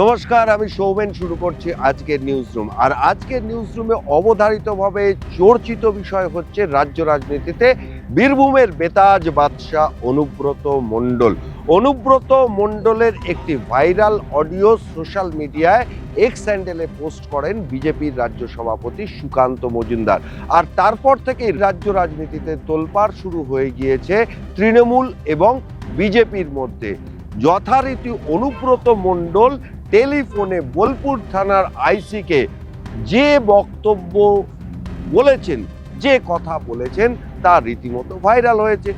নমস্কার, আমি সৌমেন, শুরু করছি আজকের নিউজ রুম আর আজকের নিউজ রুমে অবধারিতভাবে চর্চিত বিষয় হচ্ছে রাজ্য রাজনীতিতে বীরভূমের বেতাজ বাদশাহ অনুব্রত মণ্ডল। অনুব্রত মণ্ডলের একটি ভাইরাল অডিও সোশ্যাল মিডিয়ায় এক্স স্যান্ডেলে পোস্ট করেন বিজেপির রাজ্য সভাপতি সুকান্ত মজুমদার। আর তারপর থেকেই রাজ্য রাজনীতিতে তোলপাড় শুরু হয়ে গিয়েছে তৃণমূল এবং বিজেপির মধ্যে। যথারীতি অনুব্রত মণ্ডল টেলিফোনে বোলপুর থানার আইসিকে যে বক্তব্য বলেছেন, যে কথা বলেছেন, তা রীতিমতো ভাইরাল হয়েছে।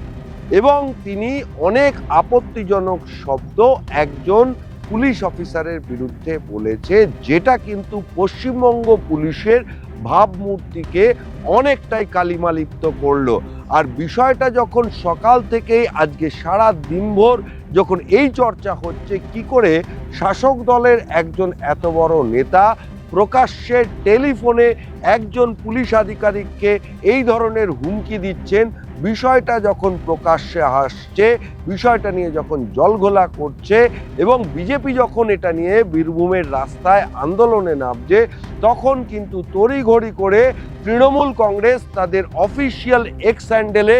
এবং তিনি অনেক আপত্তিজনক শব্দ একজন পুলিশ অফিসারের বিরুদ্ধে বলেছে, যেটা কিন্তু পশ্চিমবঙ্গ পুলিশের ভাবমূর্তিকে অনেকটাই কালিমালিপ্ত করল। আর বিষয়টা যখন সকাল থেকেই, আজকে সারা দিনভর যখন এই চর্চা হচ্ছে, কি করে শাসক দলের একজন এত বড় নেতা প্রকাশ্যে টেলিফোনে একজন পুলিশ আধিকারিককে এই ধরনের হুমকি দিচ্ছেন। বিষয়টা যখন প্রকাশ্যে আসছে, বিষয়টা নিয়ে যখন জলঘোলা করছে এবং বিজেপি যখন এটা নিয়ে বীরভূমের রাস্তায় আন্দোলনে নামছে, তখন কিন্তু তড়িঘড়ি করে তৃণমূল কংগ্রেস তাদের অফিসিয়াল এক্স হ্যান্ডেলে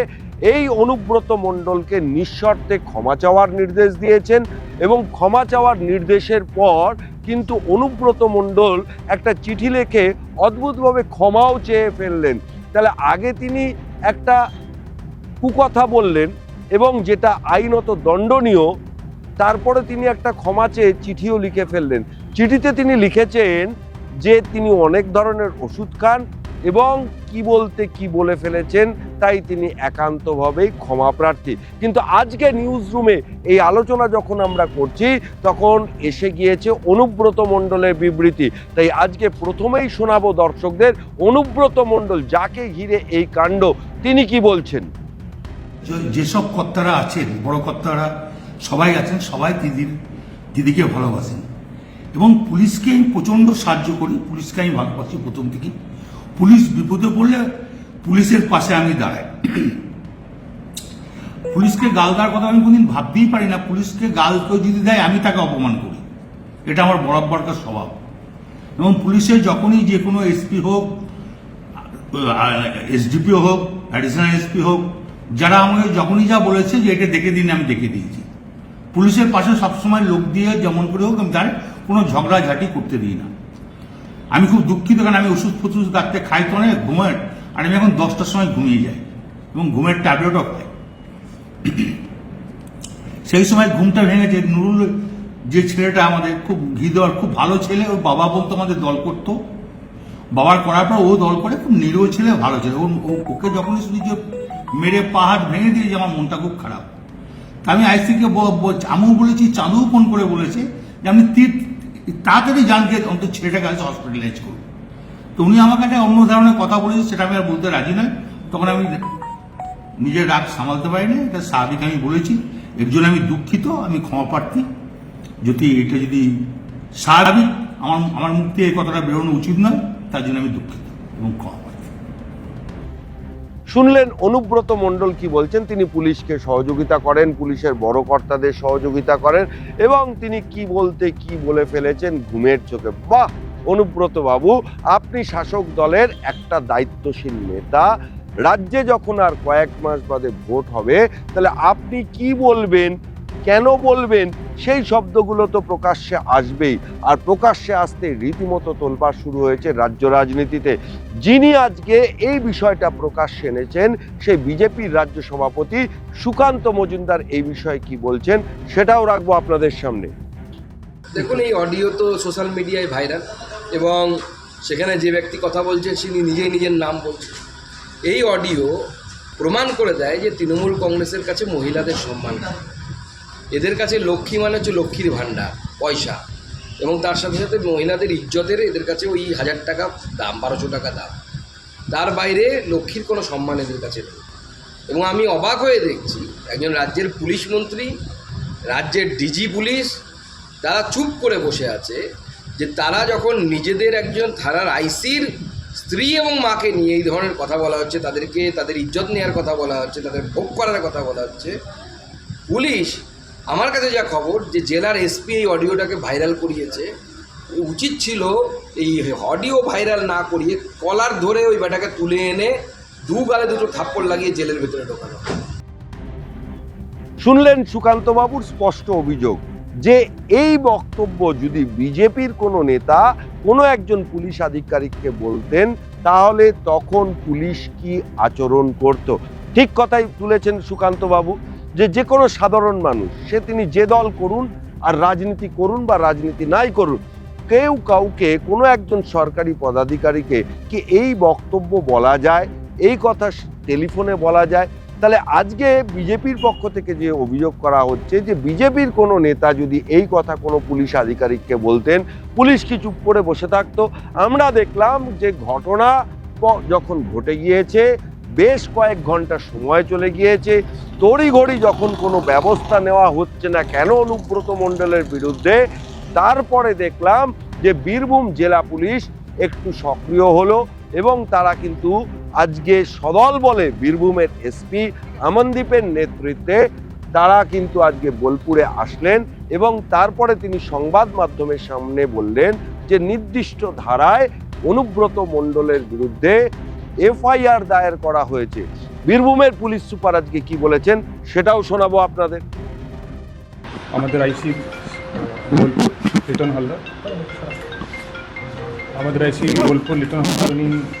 এই অনুব্রত মণ্ডলকে নিঃশর্তে ক্ষমা চাওয়ার নির্দেশ দিয়েছেন এবং ক্ষমা চাওয়ার নির্দেশের পর কিন্তু অনুব্রত মণ্ডল একটা চিঠি লিখে অদ্ভুতভাবে ক্ষমাও চেয়ে ফেললেন। তাহলে আগে তিনি একটা কুকথা বললেন এবং যেটা আইনত দণ্ডনীয়, তারপরে তিনি একটা ক্ষমা চেয়ে চিঠিও লিখে ফেললেন। চিঠিতে তিনি লিখেছেন যে তিনি অনেক ধরনের ওষুধ খান এবং কি বলতে কি বলে ফেলেছেন তাই তিনি একান্তভাবেই ক্ষমা প্রার্থী। কিন্তু আজকে নিউজ রুমে এই আলোচনা যখন আমরা করছি, তখন এসে গিয়েছে অনুব্রত মণ্ডলের বিবৃতি। তাই আজকে প্রথমেই শোনাবো দর্শকদের অনুব্রত মণ্ডল, যাকে ঘিরে এই কাণ্ড, তিনি কি বলছেন? যেসব কর্তারা আছেন, বড় কর্তারা, সবাই আছেন, সবাই দিদির, দিদিকে ভালোবাসেন। এবং পুলিশকে আমি প্রচণ্ড সাহায্য করি, পুলিশকে আমি ভালোবাসি প্রথম থেকে পুলিশ বিপদে পড়লে পুলিশের পাশে আমি দাঁড়াই। পুলিশকে গাল দেওয়ার কথা আমি কোনদিন ভাবতেই পারি না। পুলিশকে গাল কেউ যদি দেয়, আমি তাকে অপমান করি। এটা আমার বরাবরকার স্বভাব। এবং পুলিশের যখনই যে কোনো এসপি হোক, এসডিপিও হোক অ্যাডিশনাল এসপি হোক, যারা আমাকে যখনই যা বলেছে যে এটা দেখে দিন, আমি দেখে দিয়েছি। পুলিশের পাশে সবসময় লোক দিয়ে যেমন করে হোক, আমি তার কোনো ঝগড়াঝাটি করতে দিই না। আমি খুব দুঃখিত, কারণ আমি ওষুধ ফষুধ রাখতে খাই তো অনেক ঘুমের আর আমি এখন দশটার সময় ঘুমিয়ে যাই এবং ঘুমের ট্যাবলেটও খাই। সেই সময় ঘুমটা ভেঙেছে নুরুল যে ছেলেটা আমাদের খুব ঘি দেওয়ার, খুব ভালো ছেলে, ওর বাবা বলতো আমাদের দল করতো। বাবার করার পর ও দল করে, খুব নিরীহ ছেলে, ভালো ছেলে। ওকে যখনই শুনি যে মেরে পাহাড় ভেঙে দিয়েছে, আমার মনটা খুব খারাপ। তা আমি আইসিকে আমিও বলেছি, চাঁদুও ফোন করে বলেছে যে আমি তাড়াতাড়ি জানকে অন্তত ছেলেটাকে আজ হসপিটালাইজ করব তো উনি আমাকে একটা অন্য ধরনের কথা বলেছে, সেটা আমি আর বলতে রাজি নয় তখন আমি নিজের রাগ সামালতে পারিনি, এটা স্বাভাবিক আমি বলেছি। এর জন্য আমি দুঃখিত, আমি ক্ষমা প্রার্থী। যদি এটা যদি স্বাভাবিক, আমার আমার মুখ থেকে এই কথাটা বেরোনো উচিত নয়, তার জন্য আমি দুঃখিত এবং ক্ষমা শুনলেন অনুব্রত মণ্ডল কি বলছেন? তিনি পুলিশকে সহযোগিতা করেন, পুলিশের বড় কর্তাদের সহযোগিতা করেন, এবং তিনি কি বলতে কি বলে ফেলেছেন ঘুমের চোখে। বাহ! অনুব্রত বাবু, আপনি শাসক দলের একটা দায়িত্বশীল নেতা। রাজ্যে যখন আর কয়েক মাস বাদে ভোট হবে, তাহলে আপনি কি বলবেন? কেন বলবেন? সেই শব্দগুলো তো প্রকাশ্যে আসবেই। আর প্রকাশ্যে আসতে রীতিমতো তোলপাড় শুরু হয়েছে রাজ্য রাজনীতিতে। যিনি আজকে এই বিষয়টা প্রকাশ্যে এনেছেন, সেই বিজেপির রাজ্য সভাপতি সুকান্ত মজুমদার এই বিষয়ে কি বলছেন, সেটাও রাখব আপনাদের সামনে। দেখুন, এই অডিও তো সোশ্যাল মিডিয়ায় ভাইরাল। এবং সেখানে যে ব্যক্তি কথা বলছেন তিনি নিজেই নিজের নাম বলছেন এই অডিও প্রমাণ করে দেয় যে তৃণমূল কংগ্রেসের কাছে মহিলাদের সম্মান। এদের কাছে লক্ষ্মী মানে হচ্ছে লক্ষ্মীর ভাণ্ডার, পয়সা। এবং তার সাথে সাথে মহিলাদের ইজ্জতের এদের কাছে ওই হাজার টাকা দাম, বারোশো টাকা দাম। তার বাইরে লক্ষ্মীর কোনো সম্মান এদের কাছে নেই। এবং আমি অবাক হয়ে দেখছি, একজন রাজ্যের পুলিশ মন্ত্রী, রাজ্যের ডিজি পুলিশ, তারা চুপ করে বসে আছে যে তারা যখন নিজেদের একজন থানার আইসির স্ত্রী এবং মাকে নিয়ে এই ধরনের কথা বলা হচ্ছে, তাদেরকে তাদের ইজ্জত নেওয়ার কথা বলা হচ্ছে, তাদের ভোগ করার কথা বলা হচ্ছে, পুলিশ, আমার কাছে যা খবর যে জেলার এসপি এই অডিওটাকে ভাইরাল করিয়েছে, উচিত ছিল এই অডিও ভাইরাল না করিয়ে কলার ধরে ওই বেটাকে তুলে এনে দু গালে দুটো থাপ্পড় লাগিয়ে জেলের ভেতরে ঢোকানো। শুনলেন সুকান্তবাবুর স্পষ্ট অভিযোগ। যে এই বক্তব্য যদি বিজেপির কোনো নেতা কোনো একজন পুলিশ আধিকারিককে বলতেন, তাহলে তখন পুলিশ কি আচরণ করত? ঠিক কথাই তুলেছেন সুকান্ত বাবু যে যে কোনো সাধারণ মানুষ, সে তিনি যে দল করুন আর রাজনীতি করুন বা রাজনীতি নাই করুন, কেউ কাউকে কোনো একজন সরকারি পদাধিকারীকে কি এই বক্তব্য বলা যায়, এই কথা টেলিফোনে বলা যায় তাহলে আজকে বিজেপির পক্ষ থেকে যে অভিযোগ করা হচ্ছে যে বিজেপির কোনো নেতা যদি এই কথা কোনো পুলিশ আধিকারিককে বলতেন, পুলিশ কি চুপ করে বসে থাকতো? আমরা দেখলাম যে ঘটনা যখন ঘটে গিয়েছে, বেশ কয়েক ঘণ্টা সময় চলে গিয়েছে, তড়িঘড়ি যখন কোনো ব্যবস্থা নেওয়া হচ্ছে না কেন অনুব্রত মণ্ডলের বিরুদ্ধে, তারপরে দেখলাম যে বীরভূম জেলা পুলিশ একটু সক্রিয় হলো এবং তারা কিন্তু আজকে সদল বলে বীরভূমের এসপি আমনদীপের নেতৃত্বে তারা কিন্তু আজকে বোলপুরে আসলেন এবং তারপরে তিনি সংবাদ মাধ্যমের সামনে বললেন যে নির্দিষ্ট ধারায় অনুব্রত মণ্ডলের বিরুদ্ধে এফআইআর দায়ের করা হয়েছে। বীরভূমের পুলিশ সুপার আজকে কি বলেছেন সেটাও শোনাবো আপনাদের। আমাদের আইসি লিটন হালদার। আমাদের আইসি বোলপুর লিটন হালদার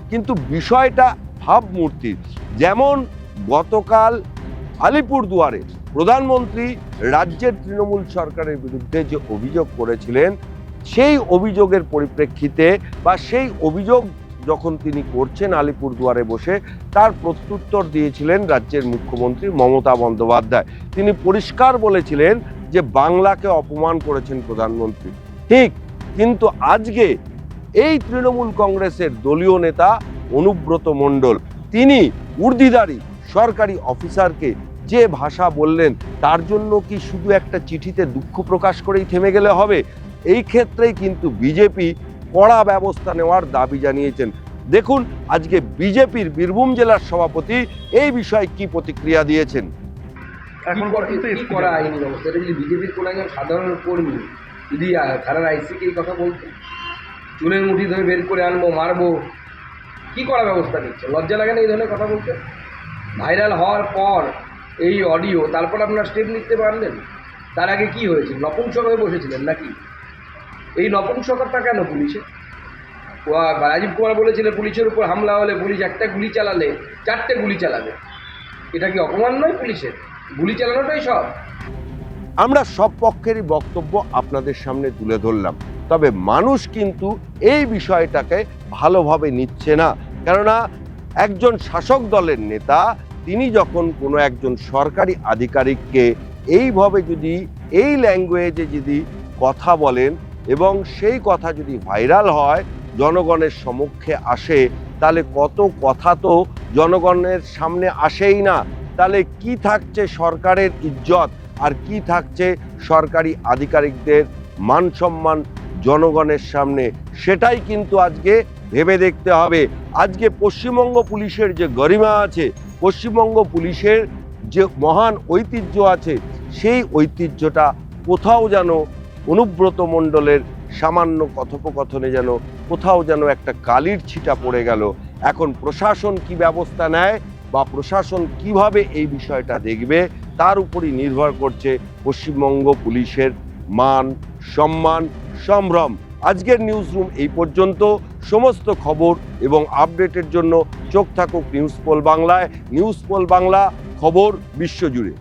কিন্তু বিষয়টা ভাবমূর্তির। যেমন গতকাল আলিপুর দুয়ারে প্রধানমন্ত্রী রাজ্যের তৃণমূল সরকারের বিরুদ্ধে যে অভিযোগ করেছিলেন, সেই অভিযোগের পরিপ্রেক্ষিতে বা সেই অভিযোগ যখন তিনি করছেন আলিপুর দুয়ারে বসে, তার প্রত্যুত্তর দিয়েছিলেন রাজ্যের মুখ্যমন্ত্রী মমতা বন্দ্যোপাধ্যায়। তিনি পরিষ্কার বলেছিলেন যে বাংলাকে অপমান করেছেন প্রধানমন্ত্রী। ঠিক, কিন্তু আজকে এই তৃণমূল কংগ্রেসের দলীয় নেতা অনুব্রত মণ্ডল, তিনি উর্দিদারি সরকারি অফিসারকে যে ভাষা বললেন, তার জন্য কি শুধু একটা চিঠিতে দুঃখ প্রকাশ করেই থেমে গেলে হবে? এই ক্ষেত্রেই কিন্তু বিজেপি কড়া ব্যবস্থা নেওয়ার দাবি জানিয়েছেন। দেখুন, আজকে বিজেপির বীরভূম জেলার সভাপতি এই বিষয়ে কি প্রতিক্রিয়া দিয়েছেন? এখন করা আইনি ব্যবস্থা যদি বিজেপির কোনো একজন সাধারণ কর্মী, যদি থানার আইসিকে এই কথা বলতো চুলের মুঠি ধরে বের করে আনব, মারবো। কি করা ব্যবস্থা নিচ্ছে? লজ্জা লাগে না এই ধরনের কথা বলতে? ভাইরাল হওয়ার পর এই অডিও তারপর আপনার স্টেপ নিতে পারলেন? তার আগে কি হয়েছে? নপুংসক হয়ে বসেছিলেন নাকি? এই নপুংসকতা কেন পুলিশে? রাজীব কুমার বলেছিলেন, পুলিশের উপর হামলা হলে পুলিশ একটা গুলি চালালে, চারটে গুলি চালাবে। এটা কি অপমান নয় পুলিশের? গুলি চালানোটাই সব। আমরা সব পক্ষেরই বক্তব্য আপনাদের সামনে তুলে ধরলাম। তবে মানুষ কিন্তু এই বিষয়টাকে ভালোভাবে নিচ্ছে না। কেননা একজন শাসক দলের নেতা, তিনি যখন কোনো একজন সরকারি আধিকারিককে এইভাবে যদি এই ল্যাঙ্গুয়েজে যদি কথা বলেন এবং সেই কথা যদি ভাইরাল হয়, জনগণের সমক্ষে আসে, তাহলে কত কথা তো জনগণের সামনে আসেই না। তাহলে কি থাকছে সরকারের ইজ্জত আর কি থাকছে সরকারি আধিকারিকদের মান সম্মান জনগণের সামনে। সেটাই কিন্তু আজকে ভেবে দেখতে হবে। আজকে পশ্চিমবঙ্গ পুলিশের যে গরিমা আছে, পশ্চিমবঙ্গ পুলিশের যে মহান ঐতিহ্য আছে, সেই ঐতিহ্যটা কোথাও যেন অনুব্রত মণ্ডলের সামান্য কথোপকথনে যেন কোথাও যেন একটা কালির ছিটা পড়ে গেল। এখন প্রশাসন কি ব্যবস্থা নেয় বা প্রশাসন কীভাবে এই বিষয়টা দেখবে, তার উপরই নির্ভর করছে পশ্চিমবঙ্গ পুলিশের মান সম্মান, সম্ভ্রম। আজকের নিউজ রুম এই পর্যন্ত। সমস্ত খবর এবং আপডেটের জন্য চোখ থাকুক নিউজ পোল বাংলায় নিউজ পোল বাংলা খবর বিশ্বজুড়ে।